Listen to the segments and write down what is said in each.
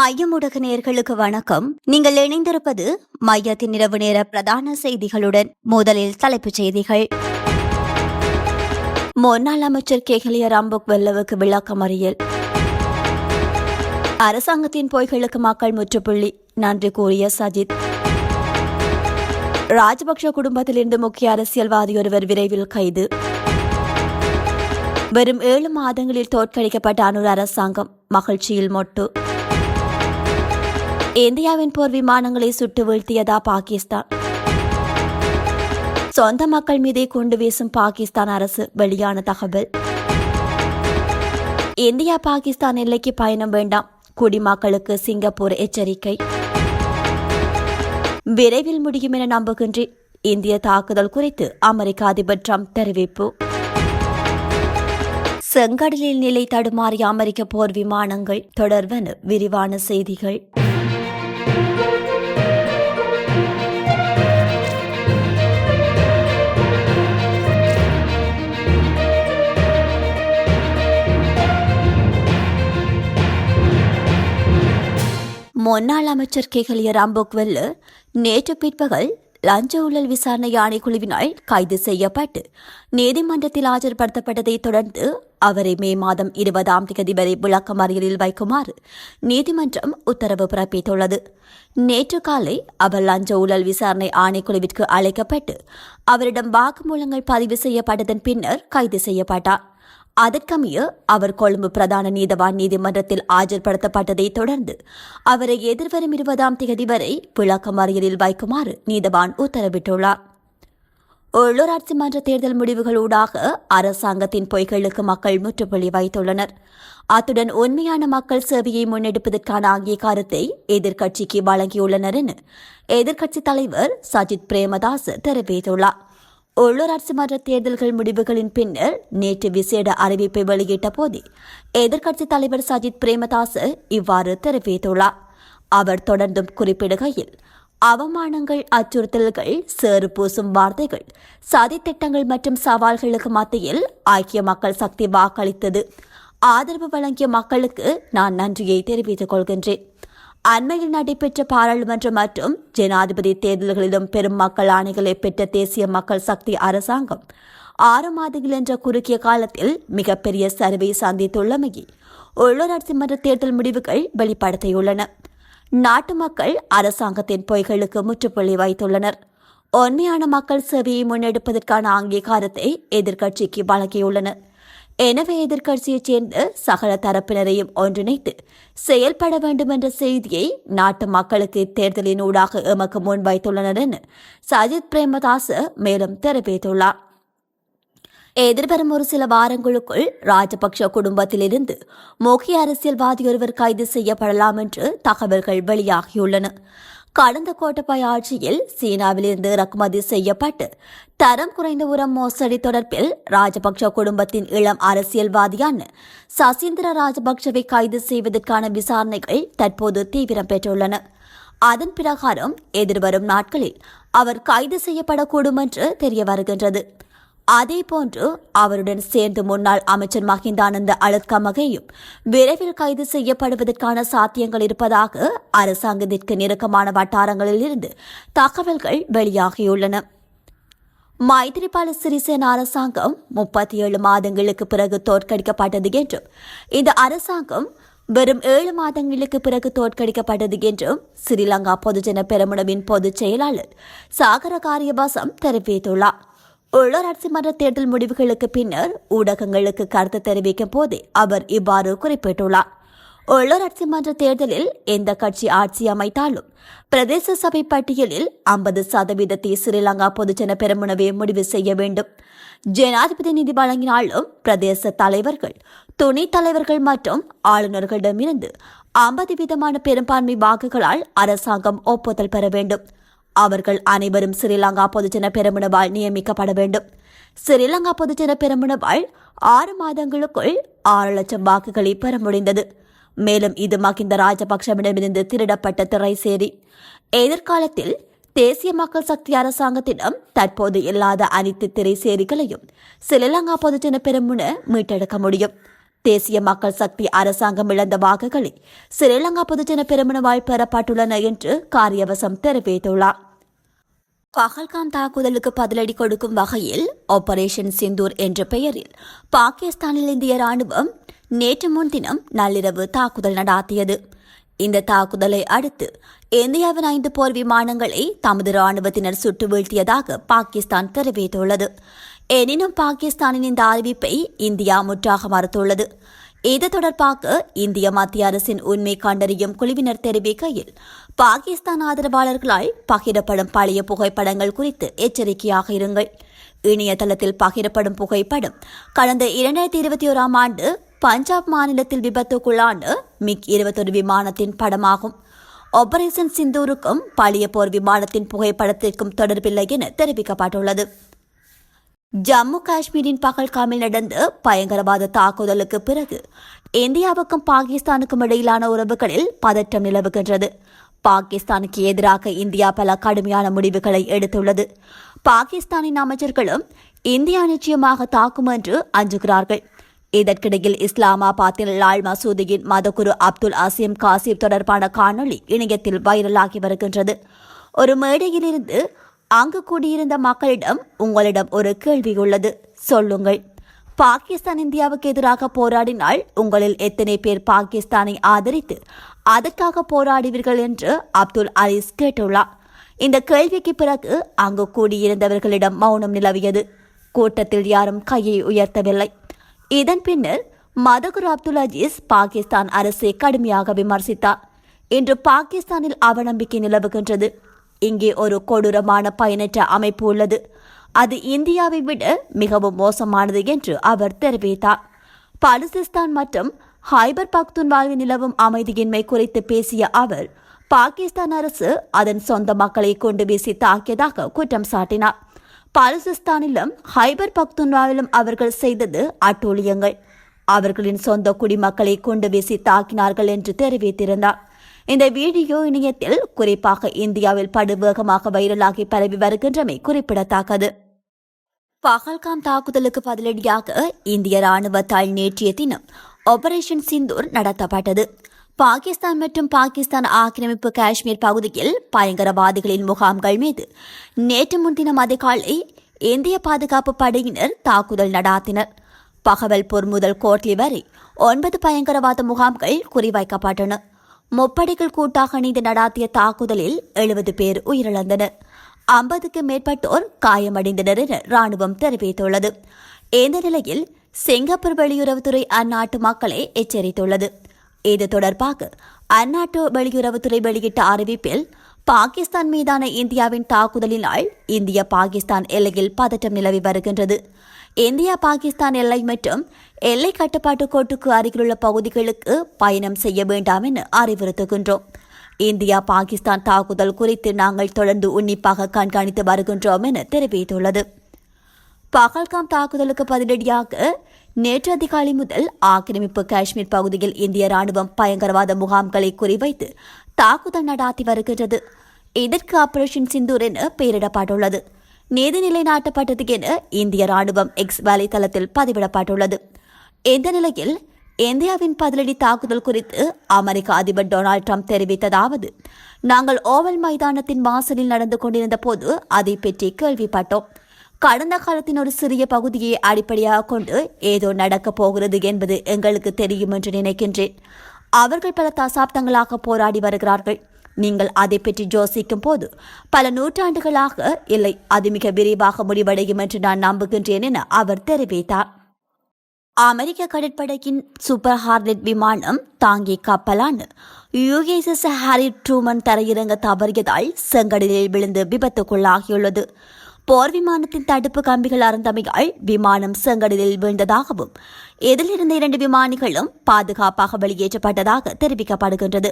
மையம் நேர்களுக்கு வணக்கம். நீங்கள் இணைந்திருப்பது மையத்தின் இரவு நேர பிரதான செய்திகளுடன் முதலில் தலைப்புச் செய்திகள். முன்னாள் அமைச்சர் கேகலிய ராம்புக் வெல்லவுக்கு விளக்கம் அறியல். அரசாங்கத்தின் பொய்களுக்கு மக்கள் முற்றுப்புள்ளி. நன்றி கூறிய சஜித். ராஜபக்ஷ குடும்பத்திலிருந்து முக்கிய அரசியல்வாதி ஒருவர் விரைவில் கைது. வெறும் ஏழு மாதங்களில் தோற்கடிக்கப்பட்ட அனுர் அரசாங்கம் மகிழ்ச்சியில் மொட்டு. இந்தியாவின் போர் விமானங்களை சுட்டு வீழ்த்தியதா பாகிஸ்தான். சொந்த மக்கள் மீதே கொண்டு வீசும் பாகிஸ்தான் அரசு வெளியான தகவல். இந்தியா பாகிஸ்தான் எல்லைக்கு பயணம் வேண்டாம் குடிமக்களுக்கு சிங்கப்பூர் எச்சரிக்கை. விரைவில் முடியும் என நம்புகின்றேன். இந்திய தாக்குதல் குறித்து அமெரிக்க அதிபர் ட்ரம்ப் தெரிவிப்பு. செங்கடலில் நிலை தடுமாறிய அமெரிக்க போர் விமானங்கள் தொடர்வன விரிவான செய்திகள். முன்னாள் அமைச்சர் கேகலிய ராம்போக்வெல் நேற்று பிற்பகல் லஞ்ச ஊழல் விசாரணை ஆணைக்குழுவினால் கைது செய்யப்பட்டு நீதிமன்றத்தில் ஆஜர்படுத்தப்பட்டதை தொடர்ந்து அவரை மே மாதம் இருபதாம் தேதி வரை விளக்கமறியலில் வைக்குமாறு நீதிமன்றம் உத்தரவு பிறப்பித்துள்ளது. நேற்று காலை அவர் லஞ்ச ஊழல் விசாரணை ஆணைக்குழுவிற்கு அழைக்கப்பட்டு அவரிடம் வாக்குமூலங்கள் பதிவு செய்யப்பட்டதன் பின்னர் கைது செய்யப்பட்டார். அதற்கமைய அவர் கொழும்பு பிரதான நீதவான் நீதிமன்றத்தில் ஆஜர்படுத்தப்பட்டதை தொடர்ந்து அவரை எதிர்வரும் இருபதாம் தேதி வரை விளக்கமறியலில் வைக்குமாறு நீதவான் உத்தரவிட்டுள்ளார். உள்ளூராட்சி மன்ற தேர்தல் முடிவுகளூடாக அரசாங்கத்தின் பொய்களுக்கு மக்கள் முற்றுப்புள்ளி வைத்துள்ளனர். அத்துடன் உண்மையான மக்கள் சேவையை முன்னெடுப்பதற்கான அங்கீகாரத்தை எதிர்க்கட்சிக்கு வழங்கியுள்ளனர் என எதிர்க்கட்சித் தலைவர் சஜித் பிரேமதாஸ் தெரிவித்துள்ளார். உள்ளூராட்சி மன்ற தேர்தல்கள் முடிவுகளின் பின்னர் நேற்று விசேட அறிவிப்பை வெளியிட்ட போதே எதிர்க்கட்சித் தலைவர் சஜித் பிரேமதாஸ் இவ்வாறு தெரிவித்துள்ளார். அவர் தொடர்ந்தும் குறிப்பிடுகையில் அவமானங்கள் அச்சுறுத்தல்கள் சேறு பூசும் வார்த்தைகள் சதித்திட்டங்கள் மற்றும் சவால்களுக்கு மத்தியில் ஐக்கிய மக்கள் சக்தி வாக்களித்தது. ஆதரவு வழங்கிய மக்களுக்கு நான் நன்றியை தெரிவித்துக் கொள்கின்றேன். அண்மையில் நடைபெற்ற பாராளுமன்ற மற்றும் ஜனாதிபதி தேர்தல்களிலும் பெரும் மக்கள் ஆணைகளை பெற்ற தேசிய மக்கள் சக்தி அரசாங்கம் ஆறு மாதங்கள் என்ற குறுகிய காலத்தில் மிகப்பெரிய சரிவை சந்தித்துள்ளமையை உள்ளூராட்சி மன்ற தேர்தல் முடிவுகள் வெளிப்படுத்தியுள்ளன. நாட்டு மக்கள் அரசாங்கத்தின் பொய்களுக்கு முற்றுப்புள்ளி வைத்துள்ளனர். உண்மையான மக்கள் சேவையை முன்னெடுப்பதற்கான அங்கீகாரத்தை எதிர்க்கட்சிக்கு வழங்கியுள்ளனர். எனவே எதிர்க்கட்சியைச் சேர்ந்த சகல தரப்பினரையும் ஒன்றிணைத்து செயல்பட வேண்டும் என்ற செய்தியை நாட்டு மக்களுக்கு தேர்தலின் ஊடாக எமக்கு முன்வைத்துள்ளனர் என சஜித் பிரேமதாஸ் மேலும் தெரிவித்துள்ளார். எதிர்வரும் ஒரு சில வாரங்களுக்குள் ராஜபக்ஷ குடும்பத்திலிருந்து முக்கிய அரசியல்வாதி ஒருவர் கைது செய்யப்படலாம் என்று தகவல்கள் வெளியாகியுள்ளன. கடந்த கோட்டபாய ஆட்சியில் சீனாவிலிருந்து இறக்குமதி செய்யப்பட்டு தரம் குறைந்த உரம் மோசடி தொடர்பில் ராஜபக்ஷ குடும்பத்தின் இளம் அரசியல்வாதியான சசீந்திர ராஜபக்ஷவை கைது செய்வதற்கான விசாரணைகள் தற்போது தீவிரம் பெற்றுள்ளன. அதன் பிரகாரம் எதிர்வரும் நாட்களில் அவர் கைது செய்யப்படக்கூடும் என்று தெரிய வருகின்றது அதேபோன்று அவருடன் சேர்ந்து முன்னாள் அமைச்சர் மஹிந்தானந்த அழுத்கமகையும் விரைவில் கைது செய்யப்படுவதற்கான சாத்தியங்கள் இருப்பதாக அரசாங்கத்திற்கு நெருக்கமான வட்டாரங்களில் இருந்து தகவல்கள் வெளியாகியுள்ளன. மைத்திரிபால சிறிசேன அரசாங்கம் முப்பத்தி ஏழு மாதங்களுக்கு பிறகு தோற்கடிக்கப்பட்டது என்றும் இந்த அரசாங்கம் வெறும் ஏழு மாதங்களுக்கு பிறகு தோற்கடிக்கப்பட்டது என்றும் ஸ்ரீலங்கா பொதுஜன பெருமுனவின் பொதுச் செயலாளர் சாகர காரியபாசம் தெரிவித்துள்ளார். உள்ளூராட்சி மன்ற தேர்தல் முடிவுகளுக்கு பின்னர் ஊடகங்களுக்கு கருத்து தெரிவிக்கும் போது அவர் இவ்வாறு குறிப்பிட்டுள்ளார். உள்ளூராட்சி மன்ற தேர்தலில் எந்த கட்சி ஆட்சி அமைத்தாலும் பிரதேச சபை பட்டியலில் ஐம்பது சதவீதத்தை ஸ்ரீலங்கா பொதுஜன பெருமுனவே முடிவு செய்ய வேண்டும். ஜனாதிபதி நிதி வழங்கினாலும் பிரதேச தலைவர்கள் துணைத் தலைவர்கள் மற்றும் ஆளுநர்களிடமிருந்து ஐம்பது வீதமான பெரும்பான்மை வாக்குகளால் அரசாங்கம் ஒப்புதல் பெற வேண்டும். அவர்கள் அனைவரும் ஸ்ரீலங்கா பொதுஜன பெருமுனவால் நியமிக்கப்பட வேண்டும். ஸ்ரீலங்கா பொதுஜன பெருமுனவால் ஆறு மாதங்களுக்குள் ஆறு லட்சம் வாக்குகளை பெற முடிந்தது. மேலும் இது மகிந்த ராஜபக்சவிடமிருந்து திருடப்பட்ட திரைசேரி. எதிர்காலத்தில் தேசிய மக்கள் சக்தி அரசாங்கத்திடம் தற்போது இல்லாத அனைத்து திரைசேரிகளையும் ஸ்ரீலங்கா பொதுஜன பெருமுன மீட்டெடுக்க முடியும். தேசிய மக்கள் சக்தி அரசாங்கம் இழந்த வாக்குகளை ஸ்ரீலங்கா பொதுஜன பெருமனவாய் பெறப்பட்டுள்ளன என்று காரியவசம் தெரிவித்துள்ளார். பகல்காம் தாக்குதலுக்கு பதிலடி கொடுக்கும் வகையில் ஆபரேஷன் சிந்தூர் என்ற பெயரில் பாகிஸ்தானில் இந்திய ராணுவம் நேற்று முன்தினம் நள்ளிரவு தாக்குதல் நடாத்தியது. இந்த தாக்குதலை அடுத்து இந்தியாவின் ஐந்து போர் விமானங்களை தமது ராணுவத்தினர் சுட்டு வீழ்த்தியதாக பாகிஸ்தான் தெரிவித்துள்ளது. எனினும் பாகிஸ்தானின் இந்த அறிவிப்பை இந்தியா முற்றாக மறுத்துள்ளது. இது தொடர்பாக இந்திய மத்திய அரசின் உண்மை கண்டறியும் குழுவினர் தெரிவிக்கையில் பாகிஸ்தான் ஆதரவாளர்களால் பகிரப்படும் பழைய புகைப்படங்கள் குறித்து எச்சரிக்கையாக இருங்கள். இணையதளத்தில் பகிரப்படும் புகைப்படம் கடந்த இரண்டாயிரத்தி இருபத்தி ஓராம் ஆண்டு பஞ்சாப் மாநிலத்தில் விபத்துக்குள்ளான மிக் இருபத்தொரு விமானத்தின் படமாகும். ஆபரேஷன் சிந்தூருக்கும் பழைய போர் விமானத்தின் புகைப்படத்திற்கும் தொடர்பில்லை என தெரிவிக்கப்பட்டுள்ளது. ஜம்மு காஷ்மீரின் பகல்காமில் நடந்த பயங்கரவாத தாக்குதலுக்கு பிறகு இந்தியாவுக்கும் பாகிஸ்தானுக்கும் இடையிலான உறவுகளில் பதற்றம் நிலவுகின்றது. பாகிஸ்தானுக்கு எதிராக இந்தியா பல கடுமையான முடிவுகளை எடுத்துள்ளது. பாகிஸ்தானின் அமைச்சர்களும் இந்தியா நிச்சயமாக தாக்கும் என்று அஞ்சுகிறார்கள். இதற்கிடையில் இஸ்லாமாபாத்தில் லால் மசூதியின் மதகுரு அப்துல் அசீம் காசிப் தொடர்பான காணொளி இணையத்தில் வைரலாகி வருகின்றது. ஒரு மேடையிலிருந்து அங்கு கூடியிருந்த மக்களிடம் உங்களிடம் ஒரு கேள்வி உள்ளது. சொல்லுங்கள். பாகிஸ்தான் இந்தியாவுக்கு எதிராக போராடினால் உங்களில் எத்தனை பேர் பாகிஸ்தானை ஆதரித்து அதற்காக போராடுவீர்கள் என்று அப்துல் அலீஸ் கேட்டுள்ளார். இந்த கேள்விக்கு பிறகு அங்கு கூடியிருந்தவர்களிடம் மௌனம் நிலவியது. கூட்டத்தில் யாரும் கையை உயர்த்தவில்லை. இதன் பின்னர் மதகுர் அப்துல் அஜீஸ் பாகிஸ்தான் அரசை கடுமையாக விமர்சித்தார். இன்று பாகிஸ்தானில் அவநம்பிக்கை நிலவுகின்றது. இங்கே ஒரு கொடூரமான பயனற்ற அமைப்பு உள்ளது. அது இந்தியாவை விட மிகவும் மோசமானது என்று அவர் தெரிவித்தார். பாலிசிஸ்தான் மற்றும் ஹைபர் பக்துன்வாவில் நிலவும் அமைதியின்மை குறித்து பேசிய அவர் பாகிஸ்தான் அரசு அதன் சொந்த மக்களை கொண்டு வீசி தாக்கியதாக குற்றம் சாட்டினார். பாலிசிஸ்தானிலும் ஹைபர் பக்துன்வாவிலும் அவர்கள் செய்தது அட்டூழியங்கள். அவர்களின் சொந்த குடிமக்களை கொண்டு வீசி தாக்கினார்கள் என்று தெரிவித்திருந்தார். இந்த வீடியோ இணையத்தில் குறிப்பாக இந்தியாவில் படுவேகமாக வைரலாகி பரவி வருகின்றமை குறிப்பிடத்தக்கது. பகல்காம் தாக்குதலுக்கு பதிலடியாக இந்திய ராணுவத்தால் நேற்றைய தினம் ஆபரேஷன் சிந்தூர் நடத்தப்பட்டது. பாகிஸ்தான் மற்றும் பாகிஸ்தான் ஆக்கிரமிப்பு காஷ்மீர் பகுதியில் பயங்கரவாதிகளின் முகாம்கள் மீது நேற்று முன்தினம் அதிகாலை இந்திய பாதுகாப்பு படையினர் தாக்குதல் நடாத்தினர். பகவல்பூர் முதல் கோட்லி வரை ஒன்பது பயங்கரவாத முகாம்கள் குறிவைக்கப்பட்டன. முப்படைகள் கூட்டாக இணைந்து நடாத்திய தாக்குதலில் எழுபது பேர் உயிரிழந்தனர். ஐம்பதுக்கு மேற்பட்டோர் காயமடைந்தனர் என ராணுவம் தெரிவித்துள்ளது. இந்த நிலையில் சிங்கப்பூர் வெளியுறவுத்துறை அந்நாட்டு மக்களை எச்சரித்துள்ளது. இது தொடர்பாக அந்நாட்டு வெளியுறவுத்துறை வெளியிட்ட அறிவிப்பில் பாகிஸ்தான் மீதான இந்தியாவின் தாக்குதலினால் இந்திய பாகிஸ்தான் எல்லையில் பதட்டம் நிலவி வருகின்றது. இந்தியா பாகிஸ்தான் எல்லை மற்றும் எல்லை கட்டுப்பாட்டு கோட்டுக்கு அருகிலுள்ள பகுதிகளுக்கு பயணம் செய்ய வேண்டாம் என அறிவுறுத்துகின்றோம். இந்தியா பாகிஸ்தான் தாக்குதல் குறித்து நாங்கள் தொடர்ந்து உன்னிப்பாக கண்காணித்து வருகின்றோம் என தெரிவித்துள்ளது. பகல்காம் தாக்குதலுக்கு பதிலடியாக நேற்று அதிகாலை முதல் ஆக்கிரமிப்பு காஷ்மீர் பகுதியில் இந்திய ராணுவம் பயங்கரவாத முகாம்களை குறிவைத்து தாக்குதல் நடாத்தி வருகின்றது. இதற்கு ஆபரேஷன் சிந்தூர் என பெயரிடப்பட்டுள்ளது. நீதிநிலை நாட்டப்பட்டது என இந்திய ராணுவம் எக்ஸ் வலைதளத்தில் பதிவிடப்பட்டுள்ளது. இந்த நிலையில் இந்தியாவின் பதிலடி தாக்குதல் குறித்து அமெரிக்க அதிபர் டொனால்டு ட்ரம்ப் தெரிவித்ததாவது நாங்கள் ஓவல் மைதானத்தின் வாசலில் நடந்து கொண்டிருந்த போது அதை பற்றி கேள்விப்பட்டோம். கடந்த காலத்தின் ஒரு சிறிய பகுதியை அடிப்படையாக கொண்டு ஏதோ நடக்கப் போகிறது என்பது எங்களுக்கு தெரியும் என்று நினைக்கின்றேன். அவர்கள் பல தசாப்தங்களாக போராடி வருகிறார்கள். நீங்கள் அதை பற்றி யோசிக்கும் போது பல நூற்றாண்டுகளாக இல்லை அது மிக விரைவாக முடிவடையும் என்று நான் நம்புகின்றேன் என அவர் தெரிவித்தார். அமெரிக்க கடற்படையின் சூப்பர் ஹார்லெட் விமானம் தாங்கி கப்பலான யுஎஸ்எஸ் ஹாரி ட்ரூமன் தரையிறங்க தவறியதால் செங்கடலில் விழுந்து விபத்துக்குள்ளாகியுள்ளது. போர் விமானத்தின் தடுப்பு கம்பிகள் அறந்தமையால் விமானம் செங்கடலில் வீழ்ந்ததாகவும் இதிலிருந்த இரண்டு விமானிகளும் பாதுகாப்பாக வெளியேற்றப்பட்டதாக தெரிவிக்கப்படுகின்றது.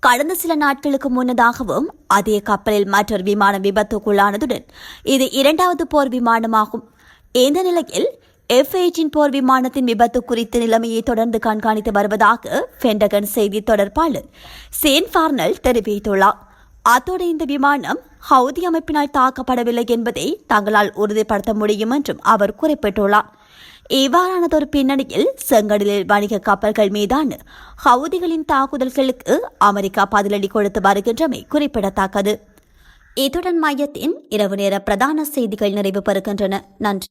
கடந்த சில நாட்களுக்கு முன்னதாகவும் அதே கப்பலில் மற்றொரு விமானம் விபத்துக்குள்ளானதுடன் இது இரண்டாவது போர் விமானமாகும். இந்த நிலையில் எஃப் போர் விமானத்தின் விபத்து குறித்த நிலைமையை தொடர்ந்து கண்காணித்து வருவதாக பென்டகன் செய்தி தொடர்பாளர் சேன் ஃபார்னல் தெரிவித்துள்ளார். அத்தோடு இந்த விமானம் ஹவுதி அமைப்பினால் தாக்கப்படவில்லை என்பதை தங்களால் உறுதிப்படுத்த முடியும் என்றும் அவர் குறிப்பிட்டுள்ளார். இவ்வாறானதொரு பின்னணியில் செங்கடலில் வணிக கப்பல்கள் மீதான ஹவுதிகளின் தாக்குதல்களுக்கு அமெரிக்கா பதிலடி கொடுத்து வருகின்றமை குறிப்பிடத்தக்கது. இத்துடன் மையத்தின் இரவு நேர பிரதான செய்திகள் நிறைவு பெறுகின்றன. நன்றி.